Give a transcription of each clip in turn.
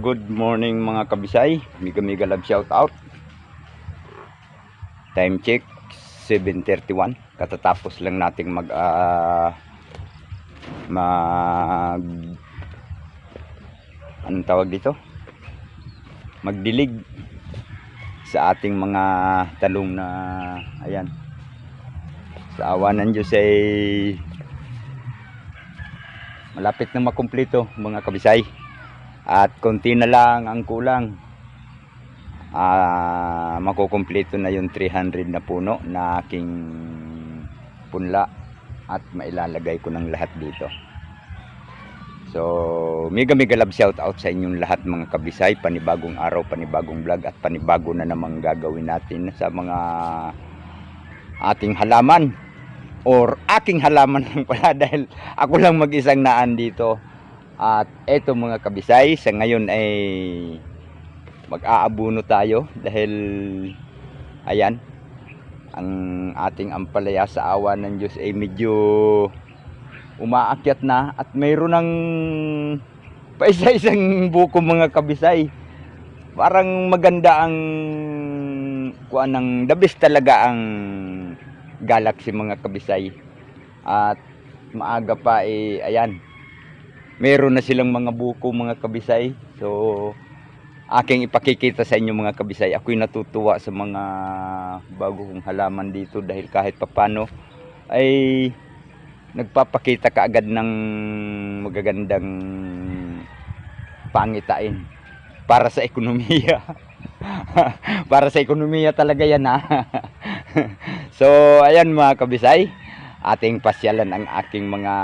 Good morning mga kabisay. Miga miga love shout out. Time check 7:31. Katatapos lang nating mag ah, mag anong tawag dito? Magdilig sa ating mga talong na ayan. Sa awa ng Diyos ay malapit na makumpleto mga kabisay. At konti na lang ang kulang. Ah, makukumpleto na yung 300 na puno na aking punla at mailalagay ko ng lahat dito. So, mega mega love shout out sa inyong lahat mga kabisay, panibagong araw, panibagong vlog at panibago na namang gagawin natin sa mga ating halaman or aking halaman lang pala dahil ako lang mag-isang naan dito. At eto mga kabisay, sa ngayon ay mag-aabuno tayo dahil ayan, ang ating ampalaya sa awa ng Diyos ay medyo umaakyat na at mayroon ng paisa-isang buko mga kabisay. Parang maganda ang kuan ng the best talaga ang galaxy mga kabisay. At maaga pa eh ayan, meron na silang mga buko mga kabisay. So, aking ipakikita sa inyo mga kabisay. Ako'y natutuwa sa mga bago kong halaman dito dahil kahit papano ay nagpapakita kaagad ng magagandang pangitain para sa ekonomiya. para sa ekonomiya talaga yan ha. so, ayan mga kabisay ating pasyalan ang aking mga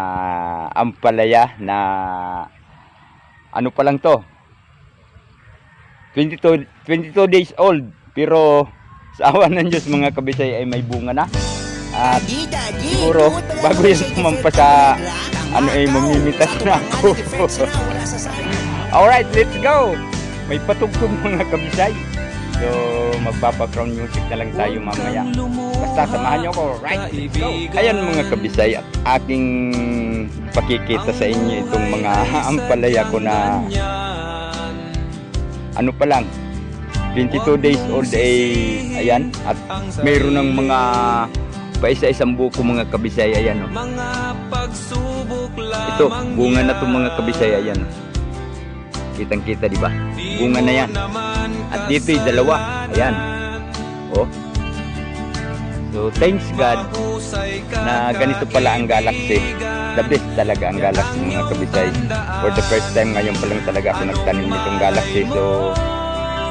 ampalaya na ano pa lang to? 22, 22 days old. Pero sa awa ng Diyos mga kabisay ay may bunga na. At siguro bago yan sumampa sa ano ay mamimitas na ako. Alright let's go! May patugtog mga kabisay so magpapa-crown music na lang tayo mamaya Basta samahan nyo ko. Right, let's go. Ayan mga kabisay at aking pakikita sa inyo itong mga ampalaya ko na ano pa lang 22 days old ay ayan at mayroon ng mga paisa-isang buko mga kabisay ayan oh. Ito, bunga na to mga kabisay ayan oh. Kitang kita di ba? Bunga na yan. At dito ay dalawa. Ayan. Oh. So, thanks God na ganito pala ang Galaxy. The best talaga ang Galaxy mga kabisay. For the first time ngayon pa lang talaga ako nagtanim nitong Galaxy. So,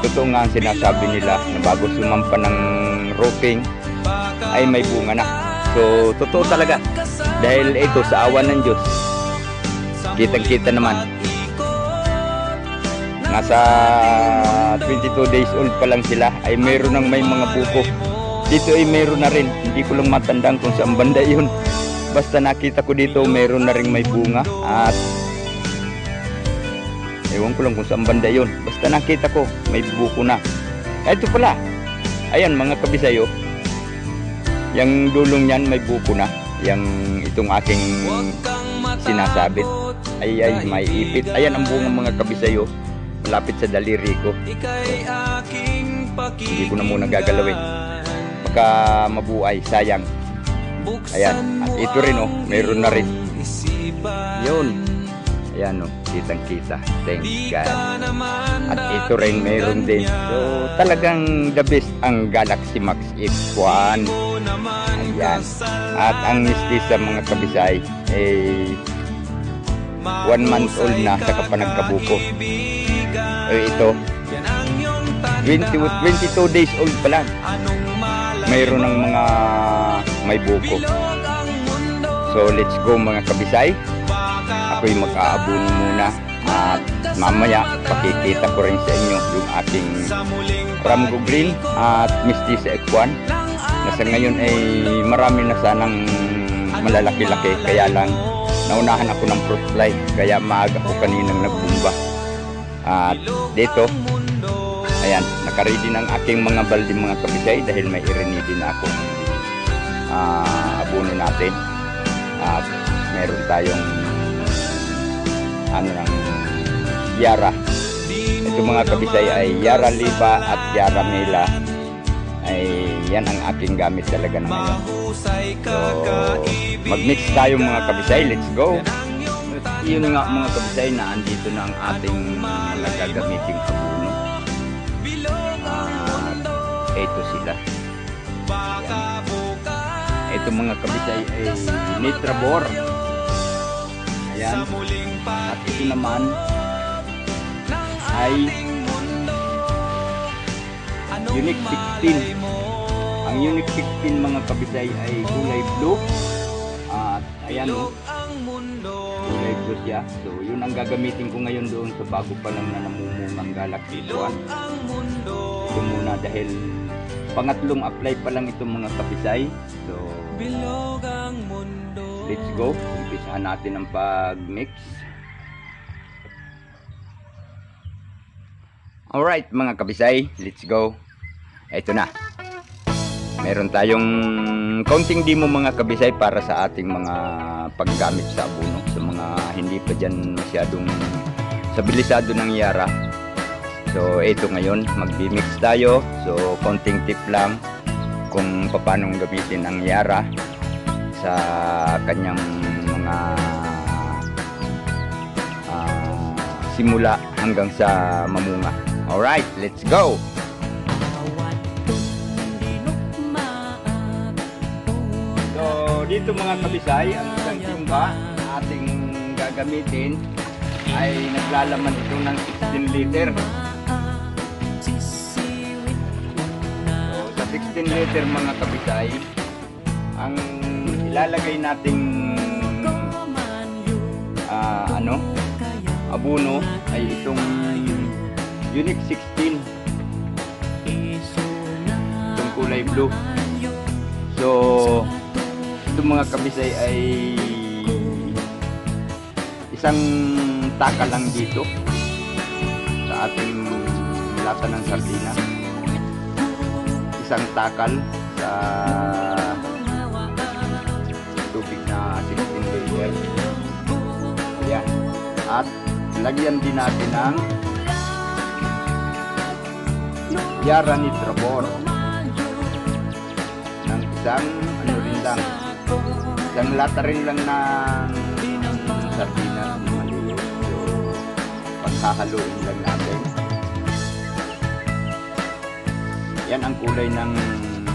totoo nga ang sinasabi nila na bago sumampa ng roping ay may bunga na. So, totoo talaga. Dahil ito sa awa ng Diyos, kitang-kita naman. Nasa 22 days old pa lang sila. Ay mayroon ng may mga buko. Dito ay meron na rin. Hindi ko lang matandaan kung saan banda yun. Basta nakita ko dito meron na rin may bunga at ewan ko lang kung saan banda yun. Basta nakita ko may buko na. Ito pala. Ayan mga kabisayo. Yung dulong yan may buko na. Yung itong aking sinasabit ay ay may ipit. Ayan ang bunga mga kabisayo malapit sa daliri ko hindi ko na muna gagalawin baka mabuhay, sayang. Ayan, at ito rin oh, meron na rin. Yun. Ayan oh, kitang kita. Thanks God. At ito rin meron din. So, talagang the best ang Galaxy Max X1. Ayan. At ang misti sa mga kabisay, eh, one month old na sa kapanagkabuko. Eh, ito, 20, 22 days old pa lang mayroon ng mga may buko. So let's go mga kabisay. Ako'y mag-aabuno muna at mamaya pakikita ko rin sa inyo yung ating Ramgo Green at Mistisa Ekwan na sa ngayon ay marami na sanang malalaki-laki kaya lang naunahan ako ng fruit fly kaya maaga ko kaninang nagbumba at dito ayan nakaready ng aking mga balde mga kabisay dahil may irinidi na akong uh, abono natin at meron tayong ano ng yara ito mga kabisay ay Yara Lipa at Yara Mela ay yan ang aking gamit talaga na ngayon. So, mag-mix tayo mga kabisay. Let's go! Yun nga mga kabisay na andito na ang ating mga gagamiting abuno. At ito sila. Yan. Ito mga kabisay ay Nitrabor. Ayan. At ito naman ay Unique 16. Ang Unique 16 mga kabisay ay kulay blue. At ayan o. Blue siya. So yun ang gagamitin ko ngayon doon sa bago pa lang na namumungang galaxy buwan. Ito muna dahil pangatlong apply pa lang itong mga kabisay. So let's go. Umpisahan natin ang pag-mix. Alright mga kabisay, let's go. Ito na. Meron tayong counting demo mga kabisay para sa ating mga paggamit sa abuno. Sa mga hindi pa dyan masyadong stabilisado ng Yara. So ito ngayon, mag-mix tayo. So counting tip lang kung paano gamitin ang Yara sa kanyang mga ah, simula hanggang sa mamunga. Alright, let's go! Dito mga kabisay, ang isang timba na ating gagamitin ay naglalaman ito ng 16 liter. So, sa 16 liter mga kabisay, ang ilalagay nating ah, ano, abuno ay itong Unique 16 itong kulay blue so itong mga kabisay ay isang taka lang dito sa ating lata ng sardina. Isang takal sa tubig na 16 liter yan at lagyan din natin ng Yara Nitrabor ng isang ano isang lata rin lang ng sardinas na maliit. So paghahaluin lang natin. Yan ang kulay ng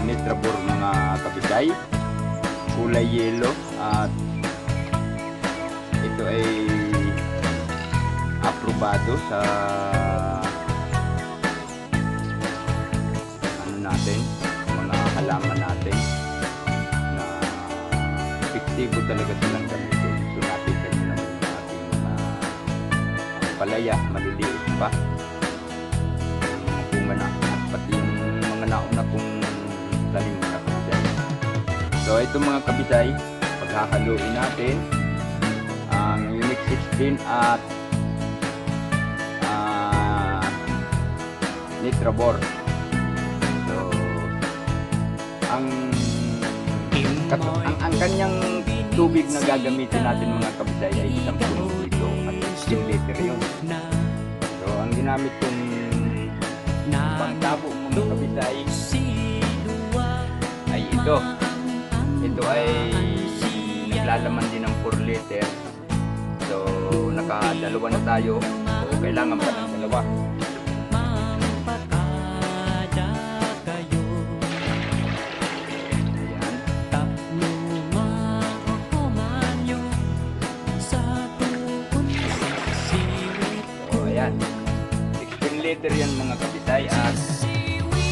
Nitrabor mga kabisay kulay yellow at ito ay aprobado sa ano natin, mga halaman natin. na epektibo talaga silang gamitin. So nakita nyo naman yung ating mga palaya, maliliit pa. Mga bunga na, at pati yung mga nauna kong tanim na kabisay. So ito mga kabisay, paghahaluin natin ang Unique 16 at ah Nitrabor. So, ang, ang, ang kanyang tubig na gagamitin natin mga kabisay ay isang puno dito at 15 liter yun. So, ang ginamit kong pangtabo mga kabisay ay ito. Ito ay naglalaman din ng 4 liter. So, nakadalawa na tayo. So, kailangan pa ng dalawa. 16 liter yan mga kabisay at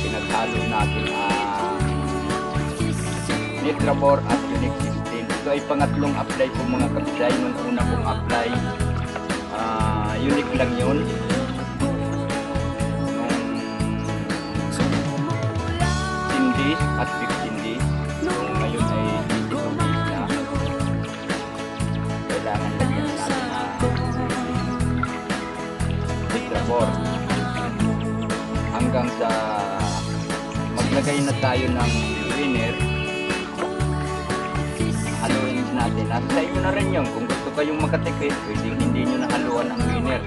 pinaghalo natin ang Nitrabor at Unique 16. Ito ay pangatlong apply ko mga kabisay. Nung una kong apply, ah, unique lang yun. Nung 10 days at tayo ng winner. Haluin natin. At sa inyo na rin yun. Kung gusto kayong magkatikip pwede hindi nyo nahaluan ang winner.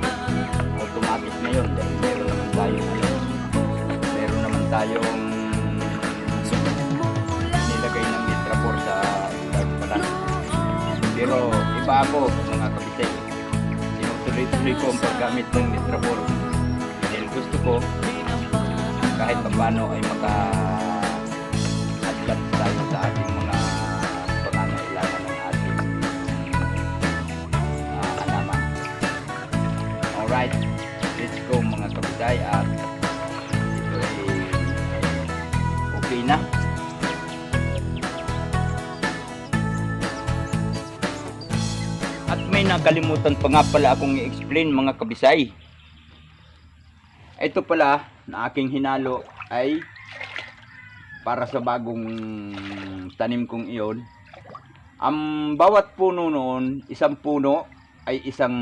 Automatic na yun. Dahil meron naman tayo meron naman tayong nilagay ng litra 4 sa start pero iba ako mga kapitay. Sinutuloy-tuloy ko ang paggamit ng litra 4 dahil gusto ko kahit paano ay maka mga kabisay at ito ay okay na. At may nakalimutan pa nga pala akong i-explain mga kabisay. Ito pala na aking hinalo ay para sa bagong tanim kong iyon. Ang bawat puno noon, isang puno ay isang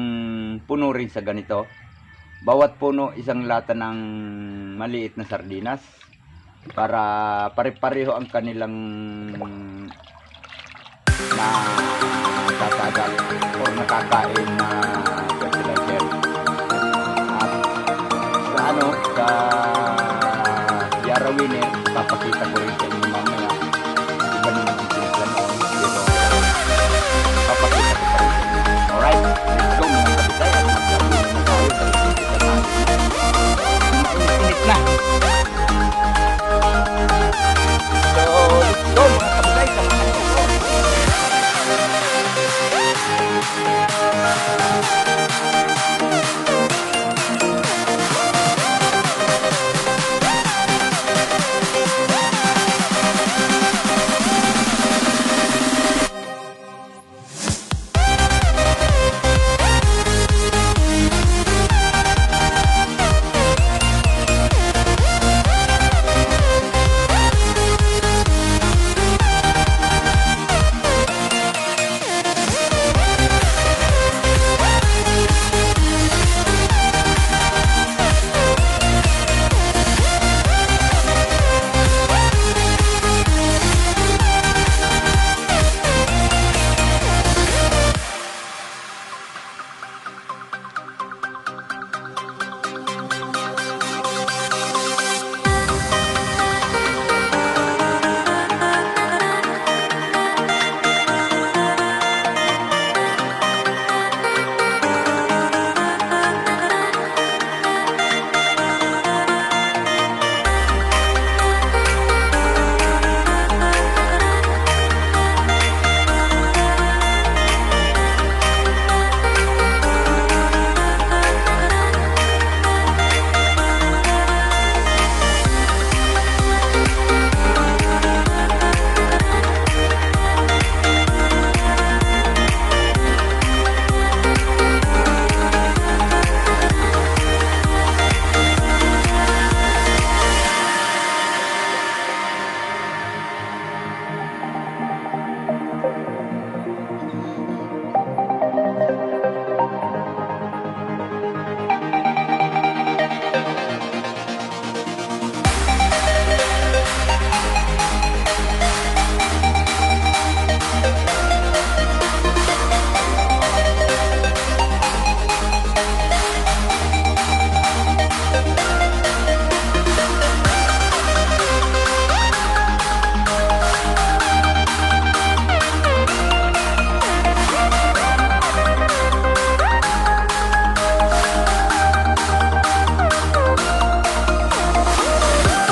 puno rin sa ganito. Bawat puno isang lata ng maliit na sardinas para pare-pareho ang kanilang na tatagal o nakakain na fertilizer. At sa ano, sa Yara Winner, papakita ko rin sa inyo mamaya.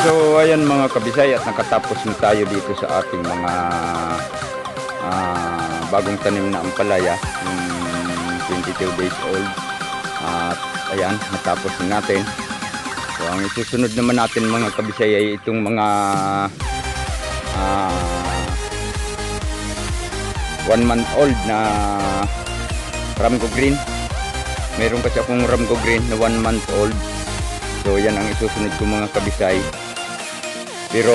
So ayan mga kabisay at nakatapos na tayo dito sa ating mga ah, bagong tanim na ampalaya yung 22 days old. At ayan natapos na natin. So ang isusunod naman natin mga kabisay ay itong mga ah, one month old na Ramgo Green. Meron kasi akong Ramgo Green na one month old. So yan ang isusunod ko mga kabisay pero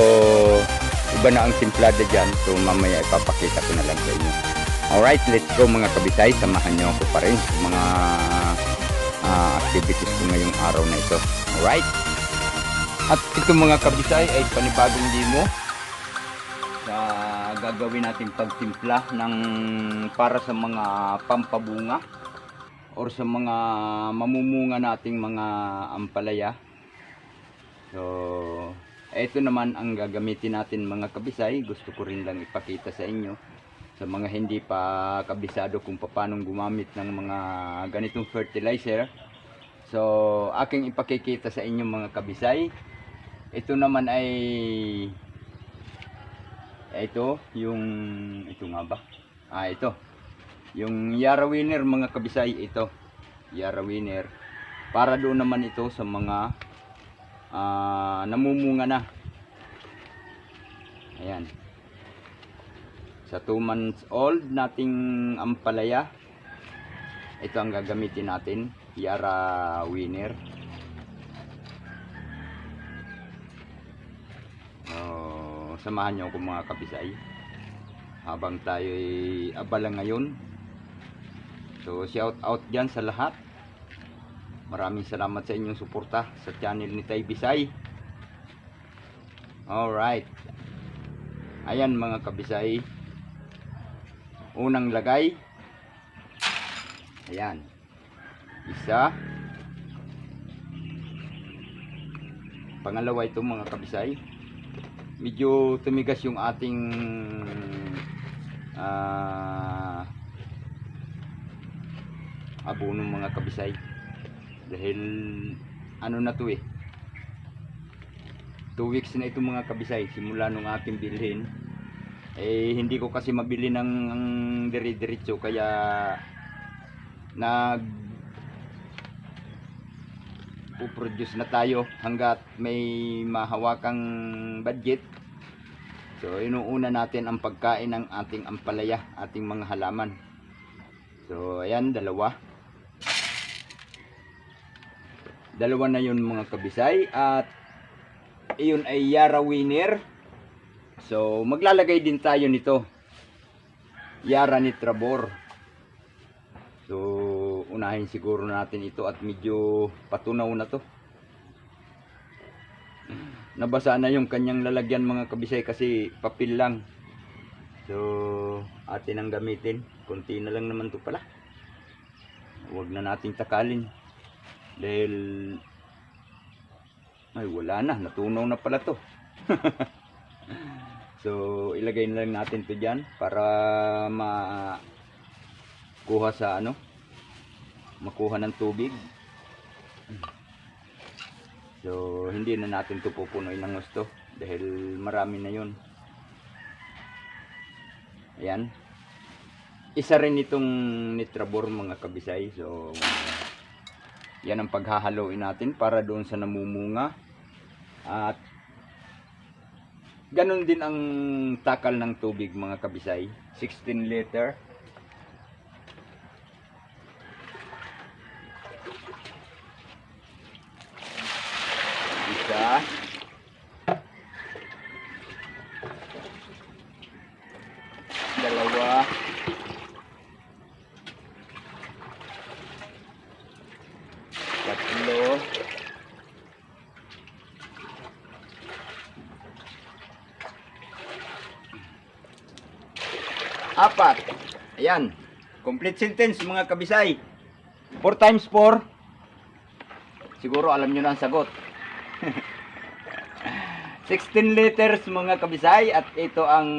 iba na ang simplada dyan. So mamaya ipapakita ko na lang sa inyo. Alright, let's go mga kabisay. Samahan nyo ako pa rin sa mga ah, activities ko ngayong araw na ito. Alright? At ito mga kabisay ay panibagong demo sa gagawin natin pagtimpla ng para sa mga pampabunga or sa mga mamumunga nating mga ampalaya. So, ito naman ang gagamitin natin mga kabisay. Gusto ko rin lang ipakita sa inyo. Sa mga hindi pa kabisado kung paano gumamit ng mga ganitong fertilizer. So, aking ipakikita sa inyo mga kabisay. Ito naman ay ito, yung ito nga ba? Ah, ito. Yung Yara Winner mga kabisay, ito. Yara Winner. Para doon naman ito sa mga ah, namumunga na. Ayan. Sa 2 months old nating ampalaya. Ito ang gagamitin natin. Yara Winner. Oh, samahan niyo ako mga kabisay. Habang tayo ay abala ngayon. So, shout out dyan sa lahat. Maraming salamat sa inyong suporta sa channel ni Tay Bisay. Alright. Ayan mga kabisay. Unang lagay. Ayan. Isa. Pangalawa ito mga kabisay. Medyo tumigas yung ating ah abono mga kabisay. Dahil ano na to eh. 2 weeks na ito mga kabisay simula nung aking bilhin. Eh hindi ko kasi mabili ng ng dire-diretso kaya nag puproduce na tayo hanggat may mahawakang budget. So inuuna natin ang pagkain ng ating ampalaya ating mga halaman. So ayan dalawa dalawa na yun mga kabisay at iyon ay Yara Winner. So maglalagay din tayo nito. Yara Nitrabor so unahin siguro natin ito at medyo patunaw na to. Nabasa na yung kanyang lalagyan mga kabisay kasi papel lang. So atin ang gamitin. Konti na lang naman to pala. Huwag na nating takalin dahil ay wala na. Natunaw na pala to. So ilagay na lang natin to dyan para ma kuha sa ano? Makuha ng tubig. So hindi na natin to pupunoy ng gusto dahil marami na yun. Ayan. Isa rin itong nitrabor mga kabisay. So yan ang paghahaloin natin para doon sa namumunga. At ganun din ang takal ng tubig mga kabisay. 16 liter isa dalawa tatlo apat. Ayan. Complete sentence mga kabisay. 4 times 4 siguro alam nyo na ang sagot. 16 liters mga kabisay. At ito ang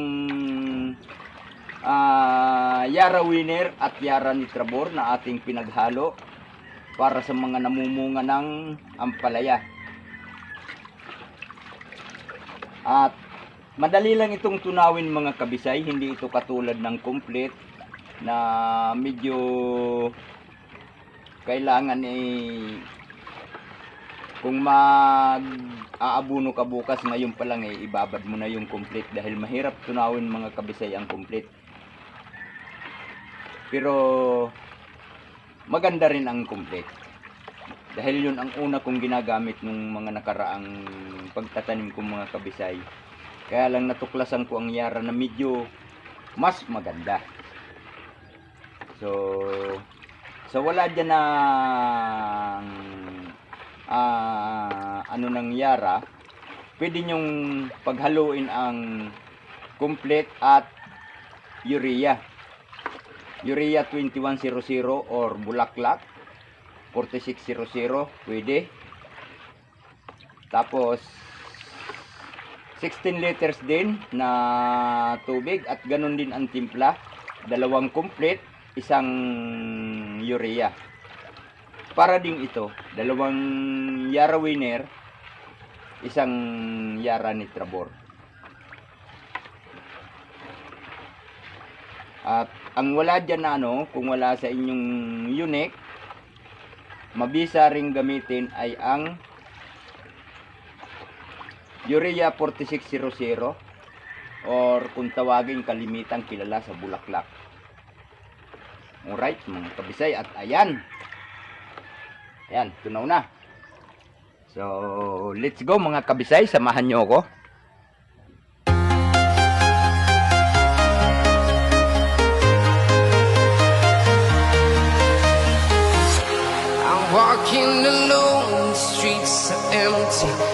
ah, Yara Winner at Yara Nitrabor na ating pinaghalo para sa mga namumunga ng ampalaya. At madali lang itong tunawin mga kabisay, hindi ito katulad ng complete na medyo kailangan eh kung mag aabuno ka bukas ngayon pa lang eh ibabad mo na yung complete dahil mahirap tunawin mga kabisay ang complete. Pero maganda rin ang complete. Dahil yun ang una kong ginagamit nung mga nakaraang pagtatanim kong mga kabisay. Kaya lang natuklasan ko ang yara na medyo mas maganda. So, so wala dyan ng ah, ano ng yara, pwede nyong paghaluin ang complete at urea. Urea 2100 or bulaklak 4600 pwede. Tapos 16 liters din na tubig at ganun din ang timpla dalawang complete, isang urea. Para ding ito, dalawang Yara Winner, isang Yara Nitrabor. At ang wala dyan na ano, kung wala sa inyong unique, mabisa ring gamitin ay ang Urea 4600 or kung tawagin kalimitang kilala sa Bulaklak. Alright, mga kabisay at ayan. Ayan, tunaw na. So, let's go mga kabisay, samahan nyo ako. I'm walking alone, the streets are empty.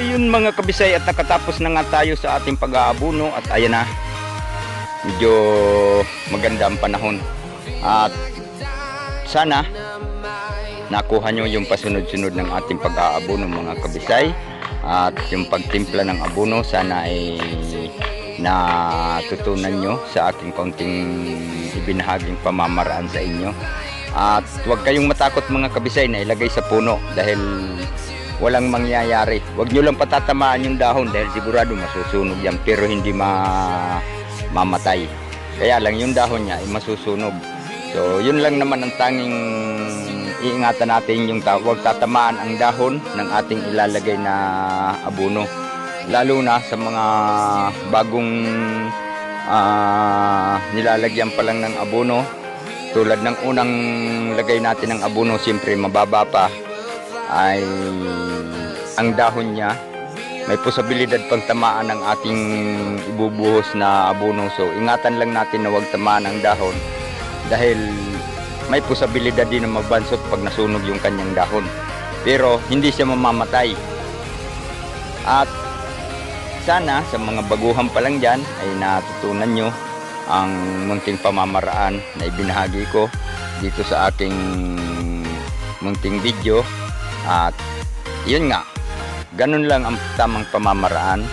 yun mga kabisay at nakatapos na nga tayo sa ating pag-aabuno at ayan na. Medyo maganda ang panahon. At sana nakuha nyo yung pasunod-sunod ng ating pag-aabuno mga kabisay. At yung pagtimpla ng abuno sana ay natutunan nyo sa aking kaunting ibinahaging pamamaraan sa inyo. At huwag kayong matakot mga kabisay na ilagay sa puno dahil walang mangyayari. Huwag nyo lang patatamaan yung dahon dahil sigurado masusunog yan pero hindi ma mamatay. Kaya lang yung dahon niya ay masusunog. So yun lang naman ang tanging iingatan natin yung huwag tatamaan ang dahon ng ating ilalagay na abono. Lalo na sa mga bagong ah, nilalagyan pa lang ng abono. Tulad ng unang lagay natin ng abono, siyempre mababa pa ay ang dahon niya may posibilidad pang tamaan ng ating ibubuhos na abono. So ingatan lang natin na huwag tamaan ang dahon dahil may posibilidad din na mabansot pag nasunog yung kanyang dahon. Pero hindi siya mamamatay. At sana sa mga baguhan pa lang dyan ay natutunan nyo ang munting pamamaraan na ibinahagi ko dito sa aking munting video at yun nga, ganun lang ang tamang pamamaraan.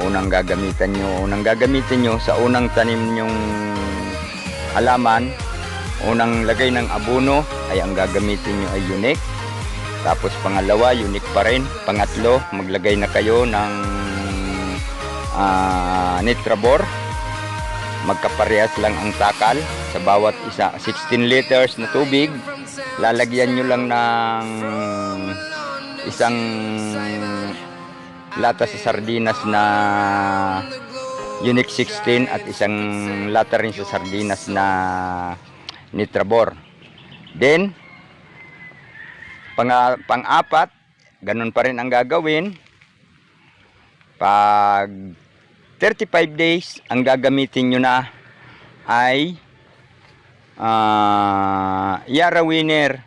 Unang gagamitan nyo, unang gagamitin nyo sa unang tanim nyong halaman, unang lagay ng abono ay ang gagamitin nyo ay unique. Tapos pangalawa, unique pa rin. Pangatlo, maglagay na kayo ng ah, Nitrabor. Magkaparehas lang ang takal sa bawat isa. 16 liters na tubig. Lalagyan nyo lang ng isang lata sa sardinas na Unique 16 at isang lata rin sa sardinas na Nitrabor. Then, pang, pang-apat, ganun pa rin ang gagawin. Pag 35 days, ang gagamitin nyo na ay ah, Yara Winner.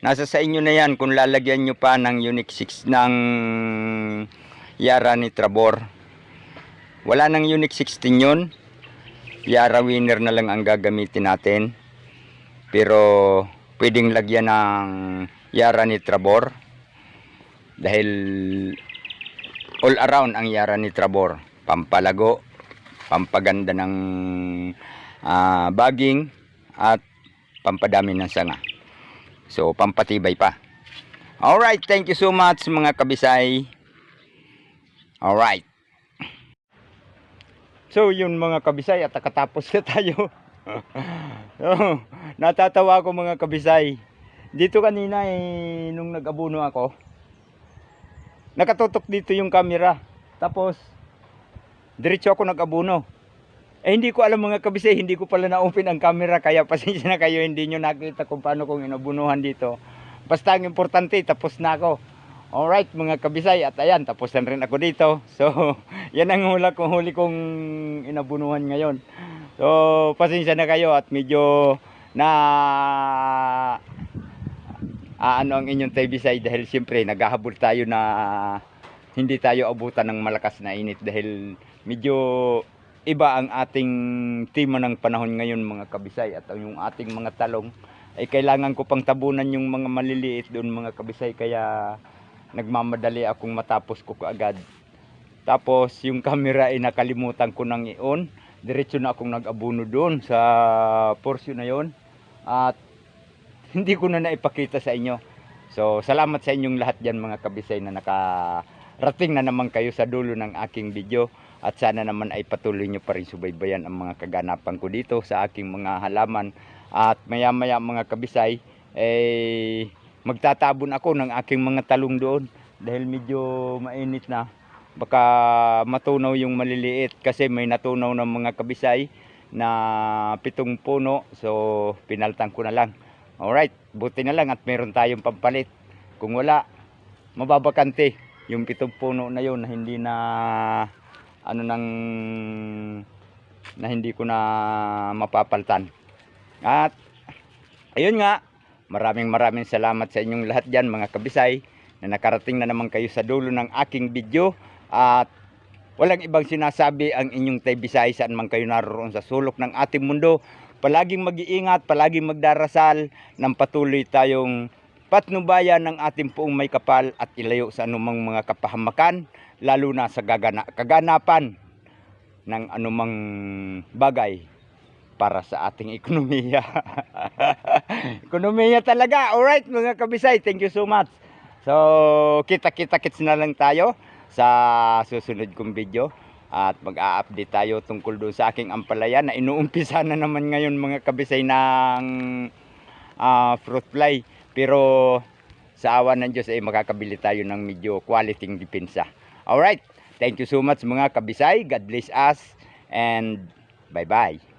Nasa sa inyo na yan kung lalagyan nyo pa ng Unique 6 ng Yara Nitrabor. Wala nang Unique 16 yun. Yara Winner na lang ang gagamitin natin. Pero pwedeng lagyan ng Yara Nitrabor. Dahil all around ang Yara Nitrabor. Pampalago, pampaganda ng ah, baging, at pampadami ng sanga. So, pampatibay pa. Alright, thank you so much mga kabisay. Alright. So yun mga kabisay at nakatapos na tayo. so, natatawa ako mga kabisay. Dito kanina eh, nung nag-abuno ako, nakatutok dito yung camera. Tapos, diretso ako nag-abuno. Eh hindi ko alam mga kabisay, hindi ko pala na-open ang camera kaya pasensya na kayo hindi nyo nakita kung paano kong inabunuhan dito. Basta ang importante, tapos na ako. Alright mga kabisay at ayan, tapos na rin ako dito. So, yan ang hula kong huli kong inabunuhan ngayon. So, pasensya na kayo at medyo na aano ang inyong telebisay dahil siyempre naghahabol tayo na hindi tayo abutan ng malakas na init dahil medyo iba ang ating tema ng panahon ngayon mga kabisay. At yung ating mga talong ay kailangan ko pang tabunan yung mga maliliit doon mga kabisay. Kaya nagmamadali akong matapos ko kaagad. Tapos yung camera ay nakalimutan ko nang i-on. Diretso na akong nag-abuno doon sa portion na yon at hindi ko na naipakita sa inyo. So salamat sa inyong lahat dyan mga kabisay na nakarating na naman kayo sa dulo ng aking video at sana naman ay patuloy nyo pa rin subaybayan ang mga kaganapan ko dito sa aking mga halaman. At maya maya mga kabisay eh magtatabon ako ng aking mga talong doon. Dahil medyo mainit na. Baka matunaw yung maliliit kasi may natunaw ng mga kabisay na pitong puno. So pinaltan ko na lang. Alright buti na lang at meron tayong pampalit. Kung wala mababakante yung pitong puno na yun na hindi na ano nang na hindi ko na mapapaltan at ayun nga maraming maraming salamat sa inyong lahat dyan mga kabisay na nakarating na naman kayo sa dulo ng aking video at walang ibang sinasabi ang inyong tay Bisay saan man kayo naroon sa sulok ng ating mundo. Palaging mag-iingat, palaging magdarasal ng patuloy tayong patnubayan ng ating puong may kapal at ilayo sa anumang mga kapahamakan, lalo na sa gagana, kaganapan ng anumang bagay para sa ating ekonomiya. ekonomiya talaga. Alright mga kabisay, thank you so much. So, kita-kita kits na lang tayo sa susunod kong video at mag-a-update tayo tungkol doon sa aking ampalaya na inuumpisa na naman ngayon mga kabisay ng ah, fruit fly pero sa awa ng Diyos ay makakabili tayo ng medyo quality depensa. Alright. Thank you so much mga kabisay. God bless us and bye bye